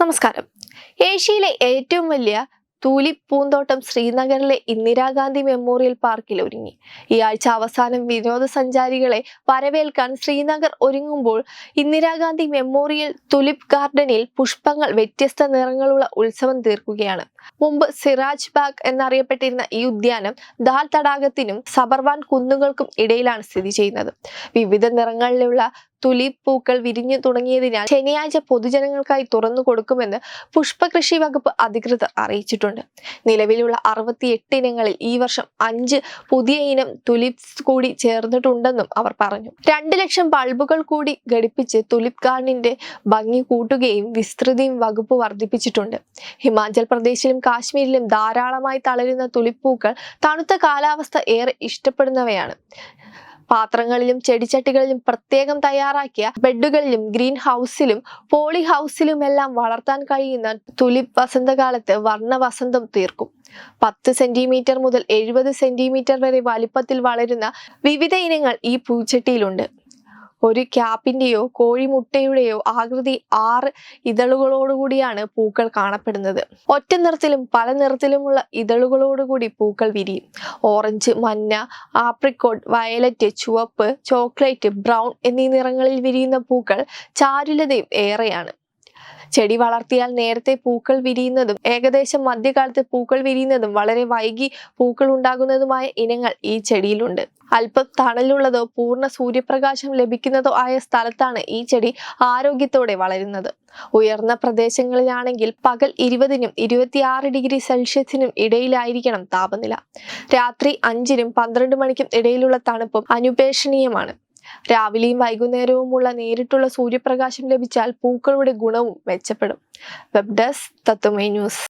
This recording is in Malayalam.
നമസ്കാരം. ഏഷ്യയിലെ ഏറ്റവും വലിയ തൂലിപ് പൂന്തോട്ടം ശ്രീനഗറിലെ ഇന്ദിരാഗാന്ധി മെമ്മോറിയൽ പാർക്കിൽ ഒരുങ്ങി. ഈ ആഴ്ച അവസാനം വിനോദസഞ്ചാരികളെ വരവേൽക്കാൻ ശ്രീനഗർ ഒരുങ്ങുമ്പോൾ ഇന്ദിരാഗാന്ധി മെമ്മോറിയൽ തുലിപ് ഗാർഡനിൽ പുഷ്പങ്ങൾ വ്യത്യസ്ത നിറങ്ങളുള്ള ഉത്സവം തീർക്കുകയാണ്. മുമ്പ് സിറാജ് ബാഗ് എന്നറിയപ്പെട്ടിരുന്ന ഈ ഉദ്യാനം ദാൽ തടാകത്തിനും സബർവാൻ കുന്നുകൾക്കും ഇടയിലാണ് സ്ഥിതി ചെയ്യുന്നത്. വിവിധ നിറങ്ങളിലുള്ള തുലിപ് പൂക്കൾ വിരിഞ്ഞു തുടങ്ങിയതിനാൽ ശനിയാഴ്ച പൊതുജനങ്ങൾക്കായി തുറന്നു കൊടുക്കുമെന്ന് പുഷ്പകൃഷി വകുപ്പ് അധികൃതർ അറിയിച്ചിട്ടുണ്ട്. നിലവിലുള്ള അറുപത്തി എട്ട് ഇനങ്ങളിൽ ഈ വർഷം അഞ്ച് പുതിയ ഇനം തുലിപ്സ് കൂടി ചേർന്നിട്ടുണ്ടെന്നും അവർ പറഞ്ഞു. രണ്ട് ലക്ഷം ബൾബുകൾ കൂടി ഘടിപ്പിച്ച് തുലിപ് ഗാർഡനിന്റെ ഭംഗി കൂട്ടുകയും വിസ്തൃതിയും വകുപ്പ് വർദ്ധിപ്പിച്ചിട്ടുണ്ട്. ഹിമാചൽ പ്രദേശിലും കാശ്മീരിലും ധാരാളമായി തളരുന്ന തുലിപ്പൂക്കൾ തണുത്ത കാലാവസ്ഥ ഏറെ ഇഷ്ടപ്പെടുന്നവയാണ്. പാത്രങ്ങളിലും ചെടിച്ചട്ടികളിലും പ്രത്യേകം തയ്യാറാക്കിയ ബെഡുകളിലും ഗ്രീൻ ഹൗസിലും പോളി ഹൗസിലുമെല്ലാം വളർത്താൻ കഴിയുന്ന തുലിപ് വസന്തകാലത്ത് വർണ വസന്തം തീർക്കും. പത്ത് സെന്റിമീറ്റർ മുതൽ എഴുപത് സെന്റിമീറ്റർ വരെ വലിപ്പത്തിൽ വളരുന്ന വിവിധ ഇനങ്ങൾ ഈ പൂച്ചട്ടിയിലുണ്ട്. ഒരു ക്യാപ്പിന്റെയോ കോഴിമുട്ടയുടെയോ ആകൃതി ആറ് ഇതളുകളോടുകൂടിയാണ് പൂക്കൾ കാണപ്പെടുന്നത്. ഒറ്റ നിറത്തിലും പല നിറത്തിലുമുള്ള ഇതളുകളോടുകൂടി പൂക്കൾ വിരിയും. ഓറഞ്ച് മഞ്ഞ ആപ്രിക്കോട്ട് വയലറ്റ് ചുവപ്പ് ചോക്ലേറ്റ് ബ്രൗൺ എന്നീ നിറങ്ങളിൽ വിരിയുന്ന പൂക്കൾ ചാരുലതയും ഏറെയാണ്. ചെടി വളർത്തിയാൽ നേരത്തെ പൂക്കൾ വിരിയുന്നതും ഏകദേശം മധ്യകാലത്ത് പൂക്കൾ വിരിയുന്നതും വളരെ വൈകി പൂക്കൾ ഉണ്ടാകുന്നതുമായ ഇനങ്ങൾ ഈ ചെടിയിലുണ്ട്. അല്പം തണലുള്ളതോ പൂർണ സൂര്യപ്രകാശം ലഭിക്കുന്നതോ ആയ സ്ഥലത്താണ് ഈ ചെടി ആരോഗ്യത്തോടെ വളരുന്നത്. ഉയർന്ന പ്രദേശങ്ങളിലാണെങ്കിൽ പകൽ ഇരുപതിനും ഇരുപത്തിയാറ് ഡിഗ്രി സെൽഷ്യസിനും ഇടയിലായിരിക്കണം താപനില. രാത്രി അഞ്ചിനും പന്ത്രണ്ട് മണിക്കും ഇടയിലുള്ള തണുപ്പും അനുപേക്ഷണീയമാണ്. രാവിലെയും വൈകുന്നേരവുമുള്ള നേരിട്ടുള്ള സൂര്യപ്രകാശം ലഭിച്ചാൽ പൂക്കളുടെ ഗുണവും മെച്ചപ്പെടും. Web desk Tatvamayi news.